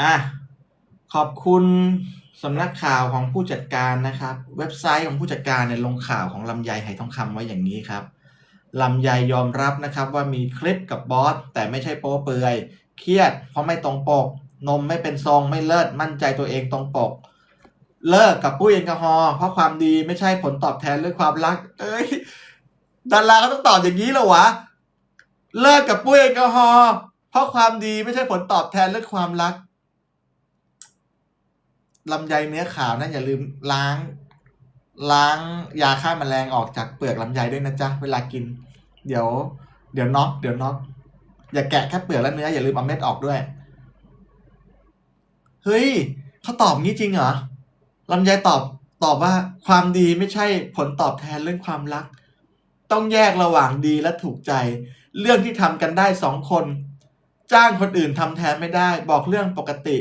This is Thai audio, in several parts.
อะขอบคุณสำนักข่าวของผู้จัดการนะครับ เว็บไซต์ของผู้จัดการเนี่ยลงข่าวของลำไยไหทองคำไว้อย่างนี้ครับลำไยยอมรับนะครับว่ามีคลิปกับบอส แต่ไม่ใช่โป๊เปือยเครียด เพราะไม่ตรงปก นมไม่เป็นทรงไม่เลิศมั่นใจตัวเองตรงปก เลิกกับปุ้ยแอลกอฮอล์เพราะความดีไม่ใช่ผลตอบแทนด้วยความรัก เอ้ยดาราเขาต้องตอบอย่างนี้เหรอวะเลิกกับปุ้ยแอลกอฮอล์เพราะความดีไม่ใช่ผลตอบแทนด้วยความรัก ลำไยเนื้อขาวนะอย่าลืมล้าง ล้างยาฆ่าแมลงออกจากเปลือกลำไยด้วยนะจ๊ะเวลากิน เดี๋ยว เดี๋ยวน็อกเดี๋ยวน็อกอย่าแกะแค่เปลือกและเนื้ออย่าลืมเอาเม็ดออกด้วย เฮ้ยเขาตอบงี้จริงเหรอลำไยตอบตอบว่าความดีไม่ใช่ผลตอบแทนเรื่องความรัก ต้องแยกระหว่างดีและถูกใจ เรื่องที่ทำกันได้สองคน จ้างคนอื่นทำแทนไม่ได้ บอกเรื่องปกติ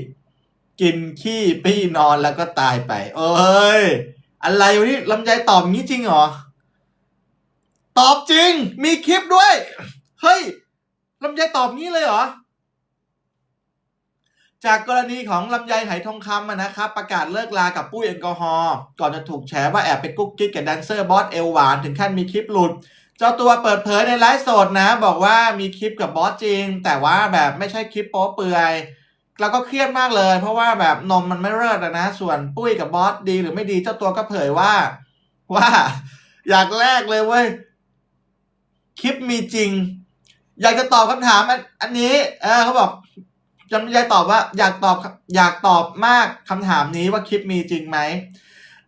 กินขี้ปี้นอนแล้วก็ตายไป เอ้ย อะไรวะนี่ลำไยตอบงี้จริงเหรอ ตอบจริง มีคลิปด้วย เฮ้ยลำไยตอบงี้เลยเหรอ จากกรณีของลำไยไหทองคำนะครับ ประกาศเลิกลากับปุ้ยแอลกอฮอล์ก่อนจะถูกแฉว่าแอบไปกุ๊กกิ๊กกับแดนเซอร์บอสเอลหวานถึงขั้นมีคลิปหลุดเจ้าตัวเปิดเผยในไลฟ์สดนะ บอกว่ามีคลิปกับบอสจริง แต่ว่าแบบไม่ใช่คลิปโป๊เปลือย แล้วก็เครียดมากเลย เพราะว่าแบบนมมันไม่เลิศอะนะ ส่วนปุ้ยกับบอสดีหรือไม่ดีเจ้าตัวก็เผยว่า ว่า อยากแรกเลยเว้ยคลิปมีจริง อยากจะตอบคำถามอันอันนี้ เออเขาบอกจำยายตอบว่า อยากตอบอยากตอบมากคำถามนี้ว่าคลิปมีจริงไหม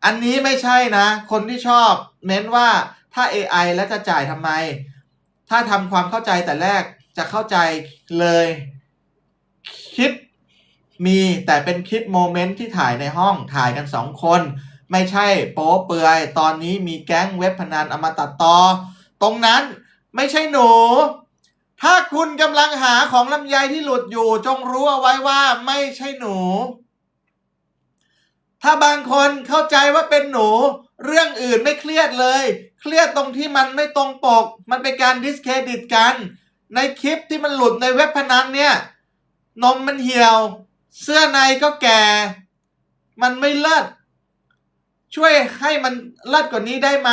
อันนี้ไม่ใช่นะ คนที่ชอบเม้นว่าถ้า AI แล้วจะจ่ายทำไม ถ้าทำความเข้าใจแต่แรกจะเข้าใจเลย คลิป มีแต่เป็นคลิปโมเมนต์ที่ถ่ายในห้องถ่ายกันสองคน ไม่ใช่โป๊เปือย ตอนนี้มีแก๊งเว็บพนันเอามาตัดต่อ ตรงนั้นไม่ใช่หนู ถ้าคุณกำลังหาของลำไยที่หลุดอยู่ จงรู้เอาไว้ว่าไม่ใช่หนู ถ้าบางคนเข้าใจว่าเป็นหนู เรื่องอื่นไม่เครียดเลย เครียดตรงที่มันไม่ตรงปก มันเป็นการดิสเครดิตกัน ในคลิปที่มันหลุดในเว็บพนันเนี่ย นมมันเหี่ยว เสื้อในก็แก่ มันไม่เลิศช่วยให้มันเลิศกว่านี้ได้ไหม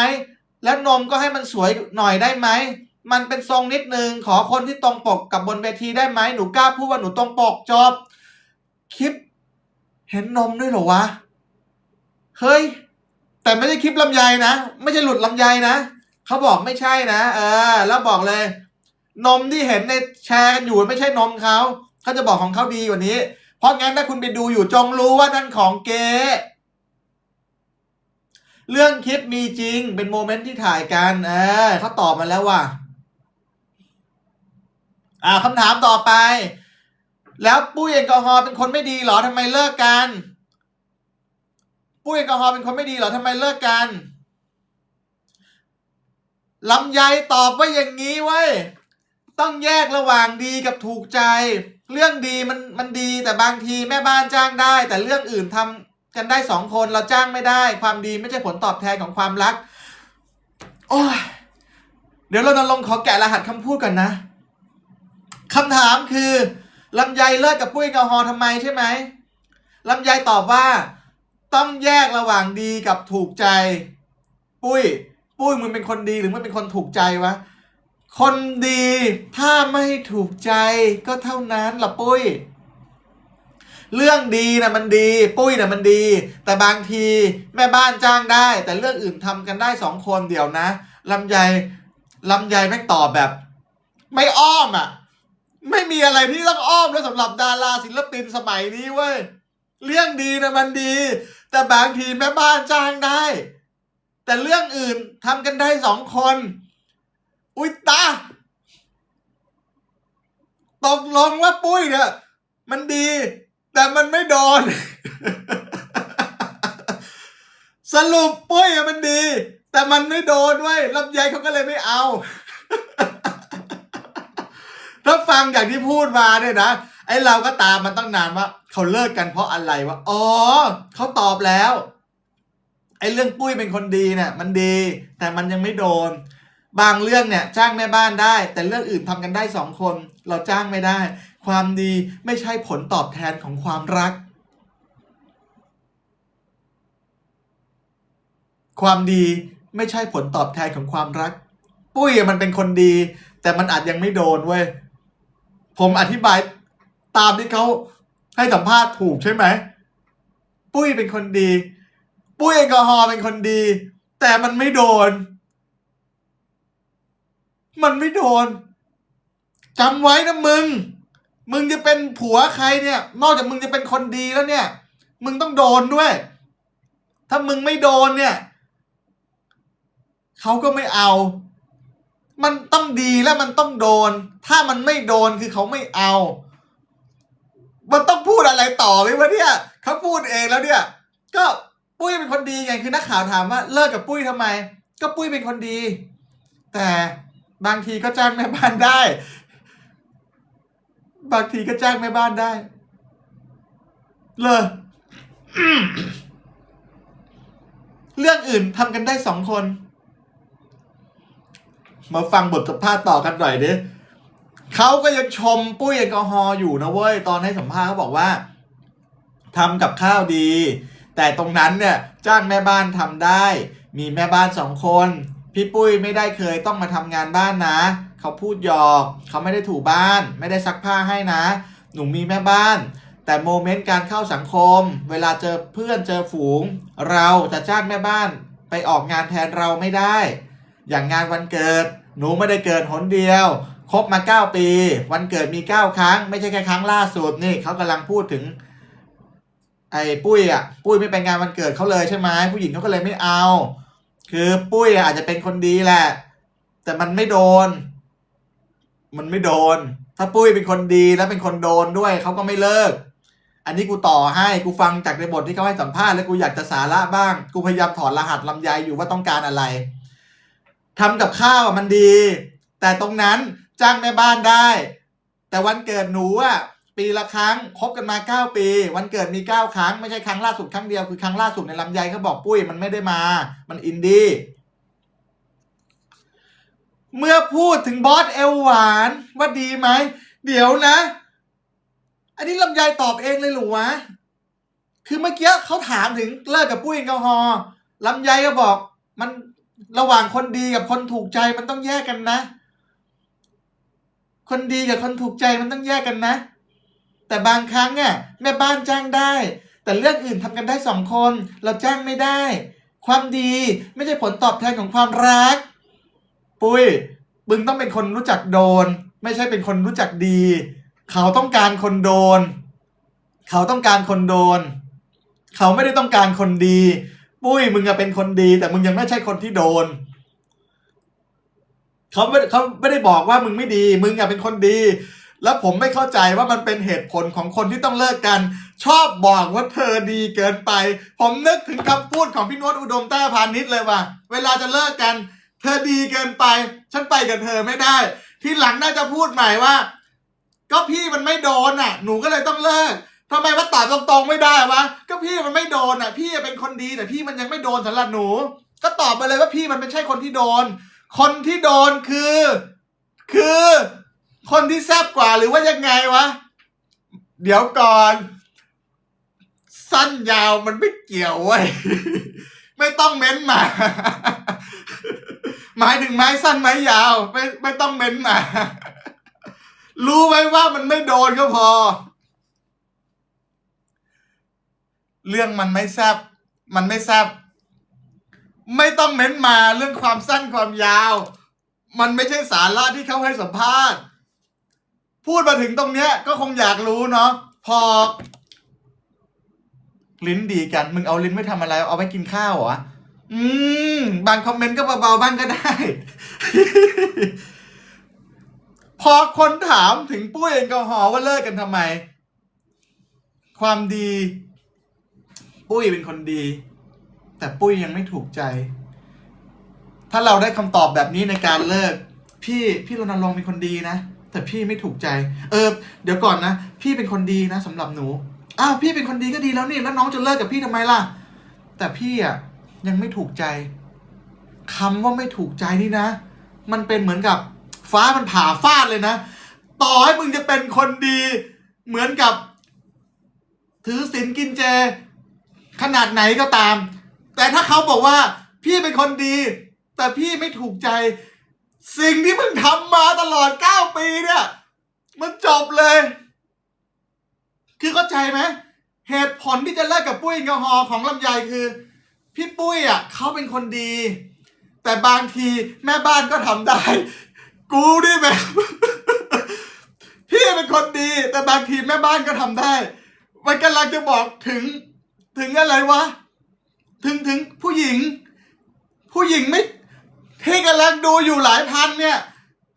แล้วนมก็ให้มันสวยหน่อยได้ไหม มันเป็นทรงนิดนึงขอคนที่ตรงปกกับบนเวทีได้ไหมหนูกล้าพูดว่าหนูตรงปกจบคลิป เห็นนมด้วยเหรอวะ เฮ้ย แต่ไม่ใช่คลิปลำไยนะ ไม่ใช่หลุดลำไยนะเขาบอกไม่ใช่นะ เออ แล้วบอกเลย นมที่เห็นในแชร์กันอยู่ไม่ใช่นมเขาเขาจะบอกของเขาดีกว่านี้ เพราะงั้นถ้าคุณไปดูอยู่จงรู้ว่านั่นของเก๊เรื่องคลิปมีจริงเป็นโมเมนต์ที่ถ่ายกันเออเขาตอบมาแล้วว่า อ่าคำถามต่อไป แล้วปุ้ยแอลกอฮอล์เป็นคนไม่ดีเหรอทำไมเลิกกัน ปุ้ยแอลกอฮอล์เป็นคนไม่ดีเหรอทำไมเลิกกันลำไยตอบว่าอย่างนี้เว้ย ต้องแยกระหว่างดีกับถูกใจ เรื่องดีมันมันดีแต่บางทีแม่บ้านจ้างได้ แต่เรื่องอื่นทำกันได้สองคนเราจ้างไม่ได้ ความดีไม่ใช่ผลตอบแทนของความรัก โอ้ยเดี๋ยวเราจะลงขอแกะรหัสคำพูดกันนะคำถามคือลำไยเลิกกับปุ้ยแอลกอฮอล์ทำไมใช่ไหมลำไยตอบว่า ต้องแยกระหว่างดีกับถูกใจ ปุ้ย ปุ้ยมึงเป็นคนดีหรือมึงเป็นคนถูกใจวะ คนดีถ้าไม่ถูกใจก็เท่านั้นล่ะปุ้ย เรื่องดีนะมันดี ปุ้ยนะมันดี แต่บางทีแม่บ้านจ้างได้ แต่เรื่องอื่นทำกันได้สองคนเดี๋ยวนะลำไยลำไยแม่งตอบแบบ ไม่อ้อมอะ ไม่มีอะไรที่ต้องอ้อมแล้วสำหรับดาราศิลปินสมัยนี้เว้ยเรื่องดีนะมันดี แต่บางทีแม่บ้านจ้างได้ แต่เรื่องอื่นทำกันได้สองคน อุ้ยตาตกลงว่าปุ้ยเนี่ยมันดี แต่มันไม่โดน สรุปปุ้ยอะมันดี แต่มันไม่โดนเว้ยลำไยเขาก็เลยไม่เอา ถ้าฟังอย่างที่พูดมาเนี่ยนะไอ้เราก็ตามมันตั้งนานว่าเขาเลิกกันเพราะอะไรวะอ๋อเขาตอบแล้ว ไอ้เรื่องปุ้ยเป็นคนดีเนี่ยมันดี แต่มันยังไม่โดน บางเรื่องเนี่ยจ้างแม่บ้านได้ แต่เรื่องอื่นทำกันได้สองคน เราจ้างไม่ได้ ความดีไม่ใช่ผลตอบแทนของความรัก ความดีไม่ใช่ผลตอบแทนของความรัก ปุ้ยมันเป็นคนดี แต่มันอาจยังไม่โดนเว้ยผมอธิบายตามที่เขาให้สัมภาษณ์ถูกใช่ไหม ปุ้ยเป็นคนดี ปุ้ยแอลกอฮอล์เป็นคนดี แต่มันไม่โดน มันไม่โดนจำไว้นะมึง มึงจะเป็นผัวใครเนี่ย นอกจากมึงจะเป็นคนดีแล้วเนี่ย มึงต้องโดนด้วย ถ้ามึงไม่โดนเนี่ยเขาก็ไม่เอา มันต้องดีแล้วมันต้องโดน ถ้ามันไม่โดนคือเขาไม่เอา มันต้องพูดอะไรต่อไหมวะเนี่ยเขาพูดเองแล้วเนี่ย ก็ปุ้ยเป็นคนดีไงคือนักข่าวถามว่าเลิกกับปุ้ยทำไม ก็ปุ้ยเป็นคนดี แต่ บางทีก็จ้างแม่บ้านได้ บางทีก็จ้างแม่บ้านได้ เลยเรื่องอื่นทำกันได้สองคน มาฟังบทสัมภาษณ์ต่อกันหน่อยดิเขาก็ยังชมปุ้ยแอลกอฮอล์อยู่นะเว้ย ตอนให้สัมภาษณ์เขาบอกว่าทำกับข้าวดี แต่ตรงนั้นเนี่ย จ้างแม่บ้านทำได้ มีแม่บ้านสองคน พี่ปุ้ยไม่ได้เคยต้องมาทำงานบ้านนะ เขาพูดหยอกเขาไม่ได้ถูบ้าน ไม่ได้ซักผ้าให้นะ หนูมีแม่บ้าน แต่โมเมนต์การเข้าสังคม เวลาเจอเพื่อนเจอฝูง เราจะจ้างแม่บ้าน ไปออกงานแทนเราไม่ได้ อย่างงานวันเกิด หนูไม่ได้เกิดหนเดียวครบมา 9 ปี วันเกิดมี 9 ครั้ง ไม่ใช่แค่ครั้งล่าสุดนี่เขากำลังพูดถึง ไอ้ปุ้ยอะ ปุ้ยไม่ไปงานวันเกิดเขาเลยใช่ไหมผู้หญิงเขาก็เลยไม่เอา คือปุ้ยอาจจะเป็นคนดีแหละ แต่มันไม่โดน มันไม่โดน ถ้าปุ้ยเป็นคนดีแล้วเป็นคนโดนด้วยเขาก็ไม่เลิก อันนี้กูต่อให้กูฟังจากในบทที่เขาให้สัมภาษณ์แล้วกูอยากจะสาระบ้าง กูพยายามถอดรหัสลำไยอยู่ว่าต้องการอะไรทำกับข้าวมันดี แต่ตรงนั้นจ้างแม่บ้านได้ แต่วันเกิดหนูอะ ปีละครั้งคบกันมาเก้าปี วันเกิดมีเก้าครั้ง ไม่ใช่ครั้งล่าสุดครั้งเดียวคือครั้งล่าสุดในลำไยเขาบอกปุ้ยมันไม่ได้มา มันอินดี้เมื่อพูดถึงบอสเอลหวานว่าดีไหม เดี๋ยวนะ อันนี้ลำไยตอบเองเลยหรือวะ คือเมื่อกี้เขาถามถึงเลิกกับปุ้ยแอลกอฮอล์ลำไยก็บอก มันระหว่างคนดีกับคนถูกใจมันต้องแยกกันนะ คนดีกับคนถูกใจมันต้องแยกกันนะ แต่บางครั้งอะแม่บ้านจ้างได้ แต่เรื่องอื่นทำกันได้สองคน เราจ้างไม่ได้ ความดีไม่ใช่ผลตอบแทนของความรัก ปุ้ยมึงต้องเป็นคนรู้จักโดน ไม่ใช่เป็นคนรู้จักดี เขาต้องการคนโดน เขาต้องการคนโดน เขาไม่ได้ต้องการคนดี ปุ้ยมึงอะเป็นคนดี แต่มึงยังไม่ใช่คนที่โดนเขาไม่เขาไม่ได้บอกว่ามึงไม่ดี มึงอะเป็นคนดี แล้วผมไม่เข้าใจว่ามันเป็นเหตุผลของคนที่ต้องเลิกกัน ชอบบอกว่าเธอดีเกินไป ผมนึกถึงคำพูดของพี่นวดอุดมแต้พานิชเลยว่ะเวลาจะเลิกกัน เธอดีเกินไป ฉันไปกับเธอไม่ได้ ทีหลังน่าจะพูดใหม่ว่า ก็พี่มันไม่โดนอะ หนูก็เลยต้องเลิกทำไมว่าตอบตรงๆไม่ได้วะก็พี่มันไม่โดนอะ พี่เป็นคนดีแต่พี่มันยังไม่โดนสำหรับหนู ก็ตอบไปเลยว่าพี่มันไม่ใช่คนที่โดน คนที่โดนคือ คือ คนที่แซบกว่าหรือว่ายังไงวะ เดี๋ยวก่อน สั้นยาวมันไม่เกี่ยวเว้ย ไม่ต้องเม้นมา หมายถึงไม้สั้นไม้ยาว ไม่ไม่ต้องเม้นมา รู้ไว้ว่ามันไม่โดนก็พอ เรื่องมันไม่แซบมันไม่แซบไม่ต้องเม้นมาเรื่องความสั้นความยาว มันไม่ใช่สาระที่เขาให้สัมภาษณ์ พูดมาถึงตรงเนี้ย ก็คงอยากรู้เนาะพอ ลิ้นดีกัน มึงเอาลิ้นไม่ทำอะไร เอาไว้กินข้าวเหรออืม บางคอมเมนต์ก็เบาๆบ้างก็ได้ พอคนถามถึงปุ้ยแอลกอฮอล์ว่าเลิกกันทำไม ความดี ปุ้ยเป็นคนดี แต่ปุ้ยยังไม่ถูกใจ ถ้าเราได้คำตอบแบบนี้ในการเลิก พี่พี่รณรงค์เป็นคนดีนะ แต่พี่ไม่ถูกใจ เออ เดี๋ยวก่อนนะ พี่เป็นคนดีนะสำหรับหนู อ้าวพี่เป็นคนดีก็ดีแล้วนี่ แล้วน้องจะเลิกกับพี่ทำไมล่ะ แต่พี่อะยังไม่ถูกใจคำว่าไม่ถูกใจนี่นะ มันเป็นเหมือนกับฟ้ามันผ่าฟาดเลยนะ ต่อให้มึงจะเป็นคนดี เหมือนกับ ถือศีลกินเจ ขนาดไหนก็ตาม แต่ถ้าเขาบอกว่า พี่เป็นคนดี แต่พี่ไม่ถูกใจ สิ่งที่มึงทำมาตลอดเก้าปีเนี่ย มันจบเลย คือเข้าใจไหมเหตุผลที่จะเลิกกับปุ้ยแอลกอของลำไยคือ พี่ปุ้ยอะเขาเป็นคนดี แต่บางทีแม่บ้านก็ทำได้ กูนี่แบบ พี่เป็นคนดี แต่บางทีแม่บ้านก็ทำได้ มันกำลังจะบอกถึง ถึงอะไรวะ ถึงถึงผู้หญิง ผู้หญิงไม่ ที่กำลังดูอยู่หลายพันเนี่ย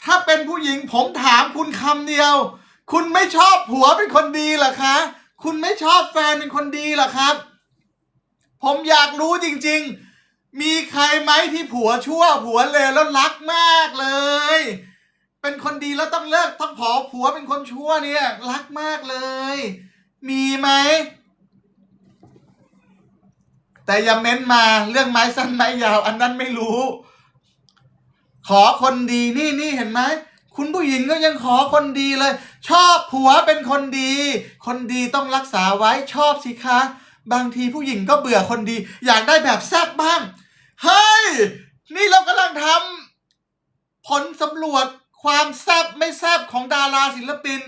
ถ้าเป็นผู้หญิงผมถามคุณคำเดียว คุณไม่ชอบผัวเป็นคนดีหรอคะ คุณไม่ชอบแฟนเป็นคนดีหรอครับ ผมอยากรู้จริง ๆ มีใครไหมที่ผัวชั่วผัวเลวแล้วรักมากเลย เป็นคนดีแล้วต้องเลิกต้องขอผัวเป็นคนชั่วเนี่ยรักมากเลย มีไหมแต่อย่าเม้นมาเรื่องไม้สั้นไม้ยาว อันนั้นไม่รู้ ขอคนดีนี่นี่เห็นไหมคุณผู้หญิงก็ยังขอคนดีเลย ชอบผัวเป็นคนดี คนดีต้องรักษาไว้ชอบสิคะ บางทีผู้หญิงก็เบื่อคนดี อยากได้แบบแซ่บบ้าง เฮ้ย นี่เรากำลังทำผลสำรวจความแซ่บไม่แซ่บของดาราศิลปิน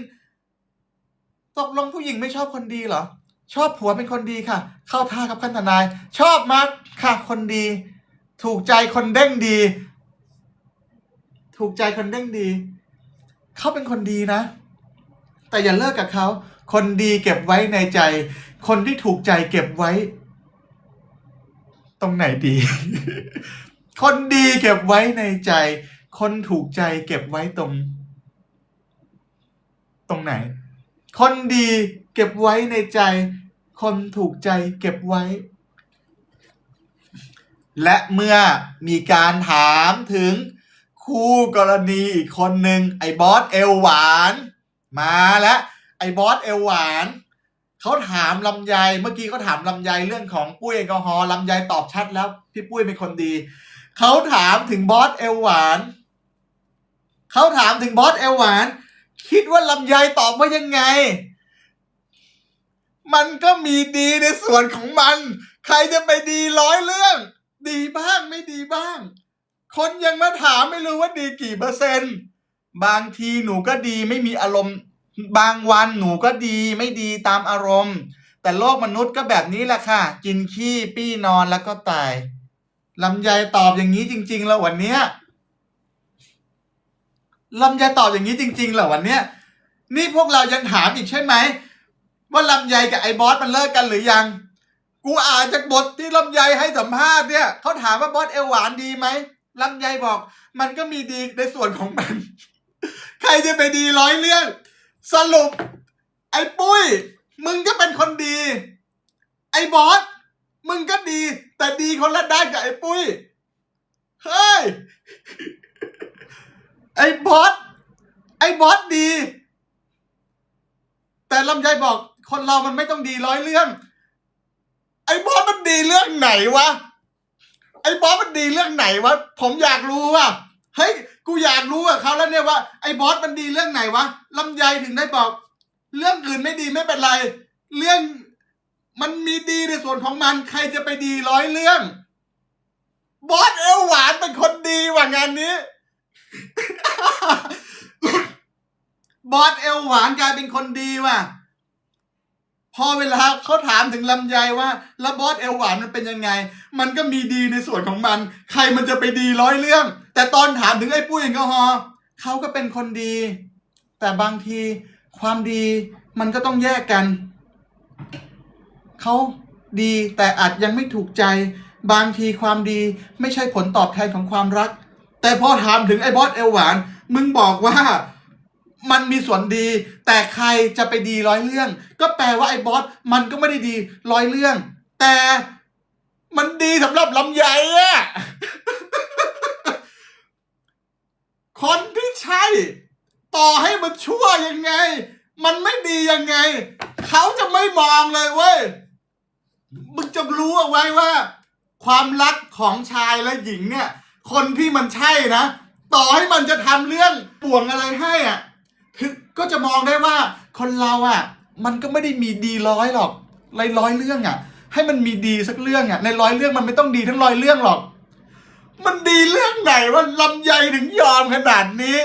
ตกลงผู้หญิงไม่ชอบคนดีเหรอ ชอบผัวเป็นคนดีค่ะ เข้าท่ากับขั้นทนาย ชอบมากค่ะคนดี ถูกใจคนเด้งดี ถูกใจคนเด้งดี เขาเป็นคนดีนะ แต่อย่าเลิกกับเขา คนดีเก็บไว้ในใจ คนที่ถูกใจเก็บไว้ ตรงไหนดี คนดีเก็บไว้ในใจ คนถูกใจเก็บไว้ตรง ตรงไหน คนดีเก็บไว้ในใจ คนถูกใจเก็บไว้และเมื่อมีการถามถึง คู่กรณีอีกคนหนึ่งไอ้บอสเอลหวาน มาแล้วไอ้บอสเอลหวานเขาถามลำไยเมื่อกี้เขาถามลำไยเรื่องของปุ้ยแอลกอฮอล์ลำไยตอบชัดแล้ว พี่ปุ้ยเป็นคนดีเขาถามถึงบอสเอลหวานเขาถามถึงบอสเอลหวาน คิดว่าลำไยตอบว่ายังไง มันก็มีดีในส่วนของมัน ใครจะไปดีร้อยเรื่อง ดีบ้างไม่ดีบ้าง คนยังมาถามไม่รู้ว่าดีกี่เปอร์เซ็นต์ บางทีหนูก็ดีไม่มีอารมณ์ บางวันหนูก็ดีไม่ดีตามอารมณ์ แต่โลกมนุษย์ก็แบบนี้แหละค่ะ กินขี้ปี้นอนแล้วก็ตายลำไยตอบอย่างนี้จริง ๆ แล้ววันเนี้ยลำไยตอบอย่างนี้จริง ๆเหรอวันเนี้ยนี่พวกเรายังถามอีกใช่ไหม ว่าลำไยกับไอ้บอสมันเลิกกันหรือยัง กูอ่านจากบทที่ลำไยให้สัมภาษณ์เนี่ยเขาถามว่าบอสเอลหวานดีไหม ลำไยบอก มันก็มีดีในส่วนของมัน ใครจะไปดีร้อยเรื่อง สรุป ไอ้ปุ้ย มึงก็เป็นคนดี ไอ้บอส มึงก็ดี แต่ดีคนละด้านกับไอ้ปุ้ย เฮ้ย ไอ้บอส ไอ้บอสดี แต่ลำไยบอก คนเรามันไม่ต้องดีร้อยเรื่อง ไอ้บอสมันดีเรื่องไหนวะ ไอ้บอสมันดีเรื่องไหนวะ ผมอยากรู้ว่ะเฮ้ยกูอยากรู้กับเขาแล้วเนี่ยว่าไอ้บอสมันดีเรื่องไหนวะลำไยถึงได้บอก เรื่องอื่นไม่ดีไม่เป็นไร เรื่องมันมีดีในส่วนของมัน ใครจะไปดีร้อยเรื่อง บอสเอลหวานเป็นคนดีว่ะงานนี้ บอสเอลหวานกลายเป็นคนดีว่ะ พอเวลาเขาถามถึงลำไยว่าแล้วบอสเอลหวานมันเป็นยังไง มันก็มีดีในส่วนของมัน ใครมันจะไปดีร้อยเรื่อง แต่ตอนถามถึงไอ้ปุ้ยแอลกอฮอล์เขาก็เป็นคนดี แต่บางทีความดีมันก็ต้องแยกกัน เขาดีแต่อาจยังไม่ถูกใจ บางทีความดีไม่ใช่ผลตอบแทนของความรัก แต่พอถามถึงไอ้บอสเอลหวาน มึงบอกว่า มันมีส่วนดี แต่ใครจะไปดีร้อยเรื่อง ก็แปลว่าไอ้บอสมันก็ไม่ได้ดีร้อยเรื่อง แต่มันดีสำหรับลำไยอะคนที่ใช่ต่อให้มันชั่วยังไง มันไม่ดียังไง เขาจะไม่มองเลยเว้ยมึงจะรู้เอาไว้ว่า ความรักของชายและหญิงเนี่ย คนที่มันใช่นะ ต่อให้มันจะทำเรื่องป่วงอะไรให้อะ ก็จะมองได้ว่าคนเราอะ มันก็ไม่ได้มีดีร้อยหรอกรร้อยเรื่องอะ ให้มันมีดีสักเรื่องอะ ในร้อยเรื่องมันไม่ต้องดีทั้งร้อยเรื่องหรอก มันดีเรื่องไหนว่าลำไยถึงยอมขนาดนี้